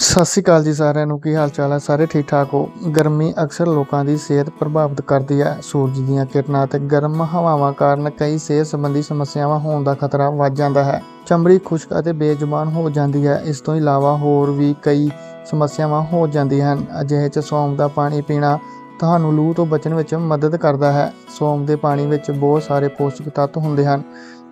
ਸਤਿ ਸ਼੍ਰੀ ਅਕਾਲ ਜੀ ਸਾਰਿਆਂ ਨੂੰ, ਕੀ ਹਾਲ ਚਾਲ ਹੈ? ਸਾਰੇ ਠੀਕ ਠਾਕ ਹੋ? ਗਰਮੀ ਅਕਸਰ ਲੋਕਾਂ ਦੀ ਸਿਹਤ ਪ੍ਰਭਾਵਿਤ ਕਰਦੀ ਹੈ। ਸੂਰਜ ਦੀਆਂ ਕਿਰਨਾਂ ਤੇ ਗਰਮ ਹਵਾਵਾਂ ਕਾਰਨ ਕਈ ਸਿਹਤ ਸੰਬੰਧੀ ਸਮੱਸਿਆਵਾਂ ਹੋਣ ਦਾ ਖਤਰਾ ਵੱਧ ਜਾਂਦਾ ਹੈ। ਚਮੜੀ ਖੁਸ਼ਕ ਅਤੇ ਬੇਜ਼ੁਬਾਨ ਹੋ ਜਾਂਦੀ ਹੈ। ਇਸ ਤੋਂ ਇਲਾਵਾ ਹੋਰ ਵੀ ਕਈ ਸਮੱਸਿਆਵਾਂ ਹੋ ਜਾਂਦੀਆਂ ਹਨ। ਅਜਿਹੇ ਚ ਸੌਂਫ ਦਾ ਪਾਣੀ ਪੀਣਾ ਤੁਹਾਨੂੰ ਲੂ ਤੋਂ ਬਚਣ ਵਿੱਚ ਮਦਦ ਕਰਦਾ ਹੈ। ਸੌਂਫ ਦੇ ਪਾਣੀ ਵਿੱਚ ਬਹੁਤ ਸਾਰੇ ਪੋਸ਼ਕ ਤੱਤ ਹੁੰਦੇ ਹਨ।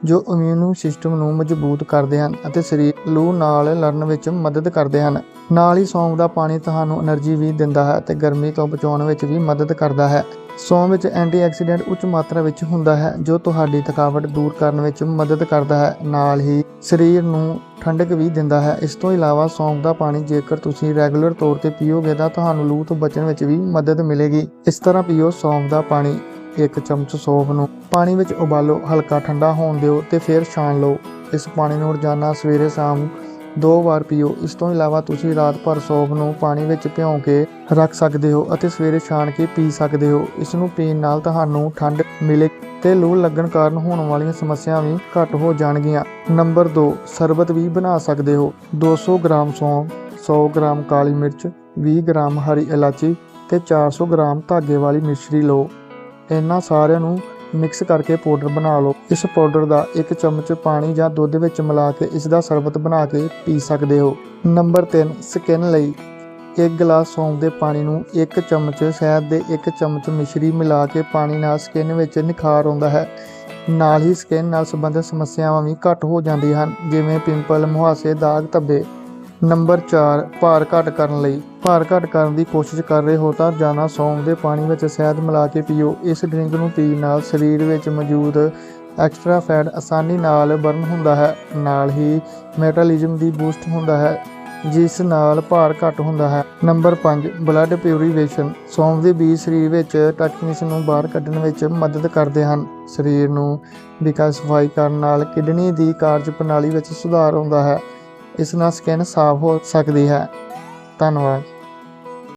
ਜੋ ਇਮਿਊਨ ਸਿਸਟਮ ਨੂੰ ਮਜ਼ਬੂਤ ਕਰਦੇ ਹਨ ਅਤੇ ਸਰੀਰ ਲੂ ਨਾਲ ਲੜਨ ਵਿੱਚ ਮਦਦ ਕਰਦੇ ਹਨ। ਨਾਲ ਹੀ ਸੌਂਫ ਦਾ ਪਾਣੀ ਤੁਹਾਨੂੰ એનર્ਜੀ ਵੀ ਦਿੰਦਾ ਹੈ ਅਤੇ ਗਰਮੀ ਤੋਂ ਬਚਾਉਣ ਵਿੱਚ ਵੀ ਮਦਦ ਕਰਦਾ ਹੈ। ਸੌਂਫ ਵਿੱਚ ਐਂਟੀ ਆਕਸੀਡੈਂਟ ਉੱਚ ਮਾਤਰਾ ਵਿੱਚ ਹੁੰਦਾ ਹੈ, ਜੋ ਤੁਹਾਡੀ ਥਕਾਵਟ ਦੂਰ ਕਰਨ ਵਿੱਚ ਮਦਦ ਕਰਦਾ ਹੈ। ਨਾਲ ਹੀ ਸਰੀਰ ਨੂੰ ਠੰਡਕ ਵੀ ਦਿੰਦਾ ਹੈ। ਇਸ ਤੋਂ ਇਲਾਵਾ ਸੌਂਫ ਦਾ ਪਾਣੀ ਜੇਕਰ ਤੁਸੀਂ ਰੈਗੂਲਰ ਤੌਰ ਤੇ ਪੀਓਗੇ ਤਾਂ ਤੁਹਾਨੂੰ ਲੂ ਤੋਂ ਬਚਣ ਵਿੱਚ ਵੀ ਮਦਦ ਮਿਲੇਗੀ। ਇਸ ਤਰ੍ਹਾਂ ਪੀਓ ਸੌਂਫ ਦਾ ਪਾਣੀ। ਇੱਕ ਚਮਚ ਸੌਂਫ ਨੂੰ ਪਾਣੀ ਵਿੱਚ ਉਬਾਲੋ, ਹਲਕਾ ਠੰਡਾ ਹੋਣ ਦਿਓ ਤੇ ਫਿਰ ਛਾਣ ਲਓ। ਇਸ ਪਾਣੀ ਨੂੰ ਰੋਜ਼ਾਨਾ ਸਵੇਰੇ ਸ਼ਾਮ ਦੋ ਵਾਰ ਪੀਓ। ਇਸ ਤੋਂ ਇਲਾਵਾ ਤੁਸੀਂ ਰਾਤ ਭਰ ਸੌਂਫ ਨੂੰ ਪਾਣੀ ਵਿੱਚ ਭਿਉਂ ਕੇ ਰੱਖ ਸਕਦੇ ਹੋ ਅਤੇ ਸਵੇਰੇ ਛਾਣ ਕੇ ਪੀ ਸਕਦੇ ਹੋ। ਇਸ ਨੂੰ ਪੀਣ ਨਾਲ ਤੁਹਾਨੂੰ ਠੰਡ, ਮਿਲੇ ਤੇ ਲੂ ਲੱਗਣ ਕਾਰਨ ਹੋਣ ਵਾਲੀਆਂ ਸਮੱਸਿਆਵਾਂ ਵੀ ਘੱਟ ਹੋ ਜਾਣਗੀਆਂ। ਨੰਬਰ 2 ਸ਼ਰਬਤ ਵੀ ਬਣਾ ਸਕਦੇ ਹੋ। 200 ਗ੍ਰਾਮ ਸੌਂਫ 100 ਗ੍ਰਾਮ ਕਾਲੀ ਮਿਰਚ 20 ਗ੍ਰਾਮ ਹਰੀ ਇਲਾਚੀ ਤੇ 400 ਗ੍ਰਾਮ ਧਾਗੇ ਵਾਲੀ ਮਿਸ਼ਰੀ ਲਓ। ਇਹਨਾਂ ਸਾਰਿਆਂ ਨੂੰ ਮਿਕਸ ਕਰਕੇ ਪਾਊਡਰ ਬਣਾ ਲਓ। ਇਸ ਪਾਊਡਰ ਦਾ ਇੱਕ ਚਮਚ ਪਾਣੀ ਜਾਂ ਦੁੱਧ ਵਿੱਚ ਮਿਲਾ ਕੇ ਇਸ ਦਾ ਸ਼ਰਬਤ ਬਣਾ ਕੇ ਪੀ ਸਕਦੇ ਹੋ। ਨੰਬਰ 3 ਸਕਿਨ ਲਈ ਇੱਕ ਗਲਾਸ ਸੌਂਫ ਦੇ ਪਾਣੀ ਨੂੰ ਇੱਕ ਚਮਚ, ਸ਼ਹਿਦ ਦੇ ਇੱਕ ਚਮਚ ਮਿਸ਼ਰੀ ਮਿਲਾ ਕੇ ਪਾਣੀ ਨਾਲ ਸਕਿਨ ਵਿੱਚ ਨਿਖਾਰ ਆਉਂਦਾ ਹੈ। ਨਾਲ ਹੀ ਸਕਿਨ ਨਾਲ ਸੰਬੰਧਿਤ ਸਮੱਸਿਆਵਾਂ ਵੀ ਘੱਟ ਹੋ ਜਾਂਦੀਆਂ ਹਨ, ਜਿਵੇਂ ਪਿੰਪਲ, ਮੁਹਾਸੇ, ਦਾਗ, ਧੱਬੇ। ਨੰਬਰ 4 ਭਾਰ ਘੱਟ ਕਰਨ ਲਈ। ਭਾਰ ਘੱਟ ਕਰਨ ਦੀ ਕੋਸ਼ਿਸ਼ ਕਰ ਰਹੇ ਹੋ ਤਾਂ ਜਾਨਾ ਸੌਂਫ ਦੇ ਪਾਣੀ ਵਿੱਚ ਸ਼ਹਿਦ ਮਿਲਾ ਕੇ ਪੀਓ। ਇਸ ਡਰਿੰਕ ਨੂੰ ਪੀਣ ਨਾਲ ਸਰੀਰ ਵਿੱਚ ਮੌਜੂਦ ਐਕਸਟਰਾ ਫੈਟ ਆਸਾਨੀ ਨਾਲ ਬਰਨ ਹੁੰਦਾ ਹੈ। ਨਾਲ ਹੀ ਮੈਟਾਬੋਲਿਜ਼ਮ ਦੀ ਬੂਸਟ ਹੁੰਦਾ ਹੈ, ਜਿਸ ਨਾਲ ਭਾਰ ਘੱਟ ਹੁੰਦਾ ਹੈ। ਨੰਬਰ 5 ਬਲੱਡ ਪਿਊਰੀਫਿਕੇਸ਼ਨ ਸੌਂਫ ਦੇ ਬੀਜ ਸਰੀਰ ਵਿੱਚ ਟਾਕਸਿਨਸ ਨੂੰ ਬਾਹਰ ਕੱਢਣ ਵਿੱਚ ਮਦਦ ਕਰਦੇ ਹਨ। ਸਰੀਰ ਨੂੰ ਵਿਕਾਸਫਾਈ ਕਰਨ ਨਾਲ ਕਿਡਨੀ ਦੀ ਕਾਰਜ ਪ੍ਰਣਾਲੀ ਵਿੱਚ ਸੁਧਾਰ ਆਉਂਦਾ ਹੈ। ਇਸ ਨਾਲ ਸਕਿਨ ਸਾਫ਼ ਹੋ ਸਕਦੀ ਹੈ। ਧੰਨਵਾਦ।